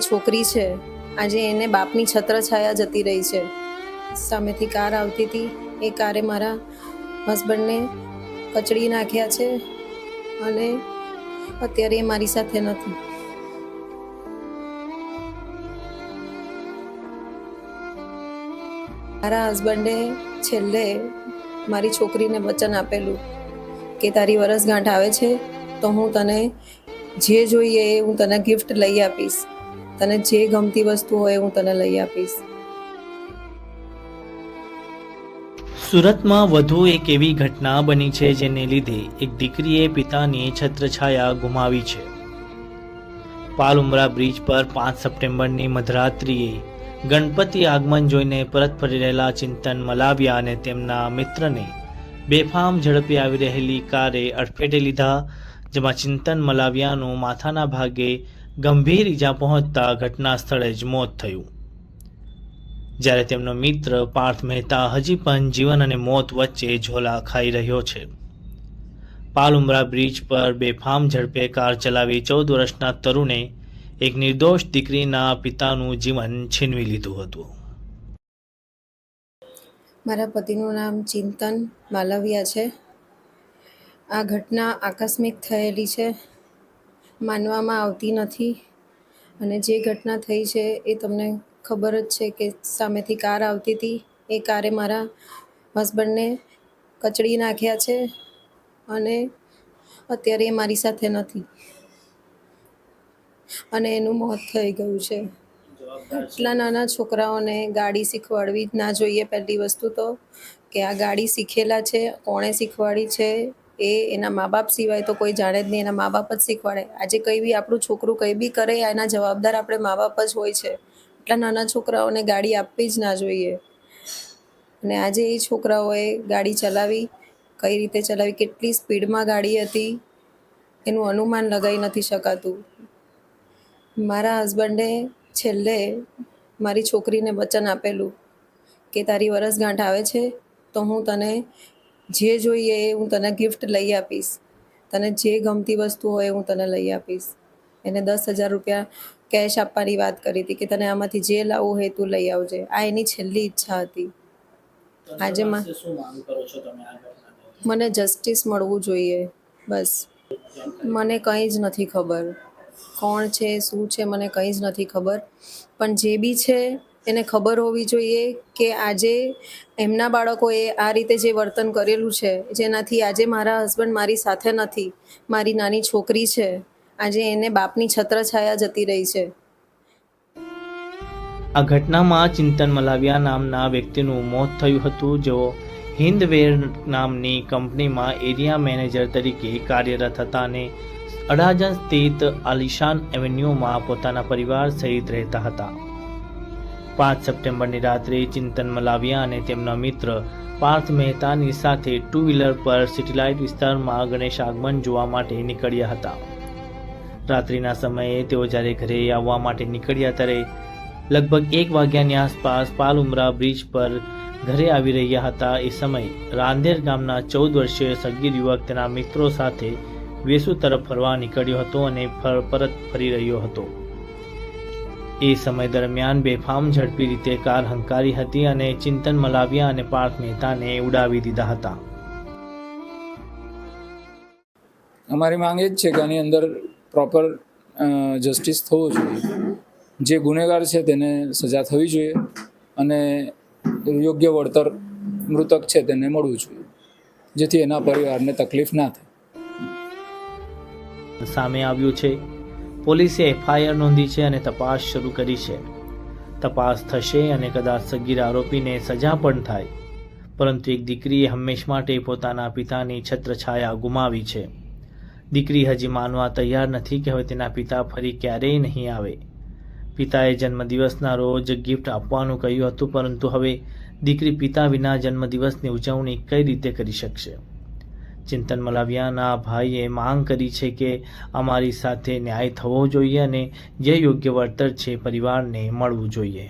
છોકરી છે. આજે એને બાપની છત્રછાયા જતી રહી છે. સામેથી કાર આવતી હતી. એ કારે મારા હસબન્ડને કચડી નાખ્યા છે અને અત્યારે એ મારી સાથે નથી. મારા હસબન્ડે છેલ્લે મારી છોકરીને વચન આપેલું કે તારી વરસગાંઠ આવે છે તો હું તને જે જોઈએ એ હું તને ગિફ્ટ લઈ આપીશ. તને જે ગમતી વસ્તુ હોય હું તને લઈ આપીશ. સુરતમાં વધુ એક એવી ઘટના બની છે જેને લીધે એક દીકરીએ પિતાની છત્રછાયા ગુમાવી છે. પાલુમરા બ્રિજ પર પાંચ સપ્ટેમ્બરની મધરાત્રિએ ગણપતિ આગમન જોઈને પરત ફરી રહેલા ચિંતન મલાવ્યા અને તેમના મિત્રને બેફામ ઝડપે આવી રહેલી કારે અડફેટે લીધા, જેમાં ચિંતન મલાવિયાનું માથાના ભાગે ગંભીર ઈજા પહોંચતા ઘટના સ્થળે જ મોત થયું. જ્યારે તેમનો મિત્ર પાર્થ મહેતા હજી પણ જીવન અને મોત વચ્ચે ઝોલા ખાઈ રહ્યો છે. પાલુમરા બ્રિજ પર બેફામ ઝડપે કાર ચલાવી ચૌદ વર્ષના તરુણે એક નિર્દોષ દીકરીના પિતાનું જીવન છીનવી લીધું હતું. મારા પતિનું નામ ચિંતન માલવિયા છે. આ ઘટના આકસ્મિક થયેલી છે. માનવામાં આવતી નથી. અને જે ઘટના થઈ છે એ તમને ખબર જ છે કે સામેથી કાર આવતી હતી. એ કારે મારા હસબન્ડને કચડી નાખ્યા છે અને અત્યારે એ મારી સાથે નથી. અને એનું મોત થઈ ગયું છે. આટલા નાના છોકરાઓને ગાડી શીખવાડવી જ ના જોઈએ. પહેલી વસ્તુ તો કે આ ગાડી શીખેલા છે, કોણે શીખવાડી છે એ એના મા બાપ સિવાય તો કોઈ જાણે જ નહીં, એના મા બાપ જ શીખવાડે. આજે કંઈ બી આપણું છોકરું કંઈ બી કરે, એના જવાબદાર આપણે મા બાપ જ હોય છે. એટલા નાના છોકરાઓને ગાડી આપવી જ ના જોઈએ. અને આજે એ છોકરાઓએ ગાડી ચલાવી, કઈ રીતે ચલાવી, કેટલી સ્પીડમાં ગાડી હતી, એનું અનુમાન લગાવી નથી શકાતું. મારા હસબન્ડે છેલ્લે મારી છોકરીને વચન આપેલું કે તારી વરસગાંઠ આવે છે, તો હું તને જે જોઈએ એ હું તને ગિફ્ટ લઈ આપીશ. તને જે ગમતી વસ્તુ હોય હું તને લઈ આપીશ. એને દસ હજાર રૂપિયા કેશ આપવાની વાત કરી હતી કે તને આમાંથી જે લાવવું હોય તું લઈ આવજે. આ એની છેલ્લી ઈચ્છા હતી. આજે મને જસ્ટિસ મળવું જોઈએ. બસ. મને કંઈ જ નથી ખબર. કોણ છે શું છે મને કંઈ જ નથી ખબર. પણ જે બી છે એને ખબર હોવી જોઈએ કે આજે એમના બાળકોએ આ રીતે જે વર્તન કરેલું છે, જેનાથી આજે મારા હસબન્ડ મારી સાથે નથી, મારી નાની છોકરી છે, આજે એને બાપની છત્રછાયા જતી રહી છે. આ ઘટનામાં ચિંતન મલાવિયા નામના વ્યક્તિનું મોત થયું હતું, જેઓ હિન્દવેર નામની કંપનીમાં એરિયા મેનેજર તરીકે કાર્યરત હતા અને અડાજણ સ્થિત આલિશાન એવન્યુમાં પોતાના પરિવાર સહિત રહેતા હતા. પાંચ સપ્ટેમ્બરની રાત્રે ચિંતન મલાવિયા અને તેમના મિત્ર પાર્થ મહેતાની સાથે ટુ વ્હીલર પર સિટીલાઇટ વિસ્તારમાં ગણેશ આગમન જોવા માટે નીકળ્યા હતા. રાત્રિના સમયે તેઓ જ્યારે ઘરે આવવા માટે નીકળ્યા ત્યારે લગભગ એક વાગ્યાની આસપાસ પાલુમરા બ્રિજ પર ઘરે આવી રહ્યા હતા. એ સમયે રાંદેર ગામના ચૌદ વર્ષીય સગીર યુવક તેના મિત્રો સાથે વેસુ તરફ ફરવા નીકળ્યો હતો અને પરત ફરી રહ્યો હતો. એ સમય દરમિયાન બેફામ ઝડપી રીતે કાર હંકારી હતી અને ચિંતન મલાવિયા અને પાર્થ મહેતાને ઉડાવી દીધા હતા. અમારી માંગ એ જ છે કે આની અંદર પ્રોપર જસ્ટિસ થવો જોઈએ. જે ગુનેગાર છે તેને સજા થવી જોઈએ અને યોગ્ય વળતર મૃતક છે તેને મળવું જોઈએ જેથી એના પરિવારને તકલીફ ના થાય. સામે આવ્યું છે પોલીસે એફઆઈઆર નોંધી છે અને તપાસ શરૂ કરી છે. તપાસ થશે અને કદાચ સગીર આરોપીને સજા પણ થાય. પરંતુ એક દીકરીએ હંમેશ માટે પોતાના પિતાની છત્રછાયા ગુમાવી છે. દીકરી હજી માનવા તૈયાર નથી કે હવે તેના પિતા ફરી ક્યારેય નહીં આવે. પિતાએ જન્મદિવસના રોજ ગિફ્ટ આપવાનું કહ્યું હતું, પરંતુ હવે દીકરી પિતા વિના જન્મદિવસની ઉજવણી કઈ રીતે કરી શકશે? ચિંતન મલાવિયાના ભાઈએ માંગ કરી છે કે અમારી સાથે ન્યાય થવો જોઈએ અને જે યોગ્ય વળતર છે પરિવારને મળવું જોઈએ.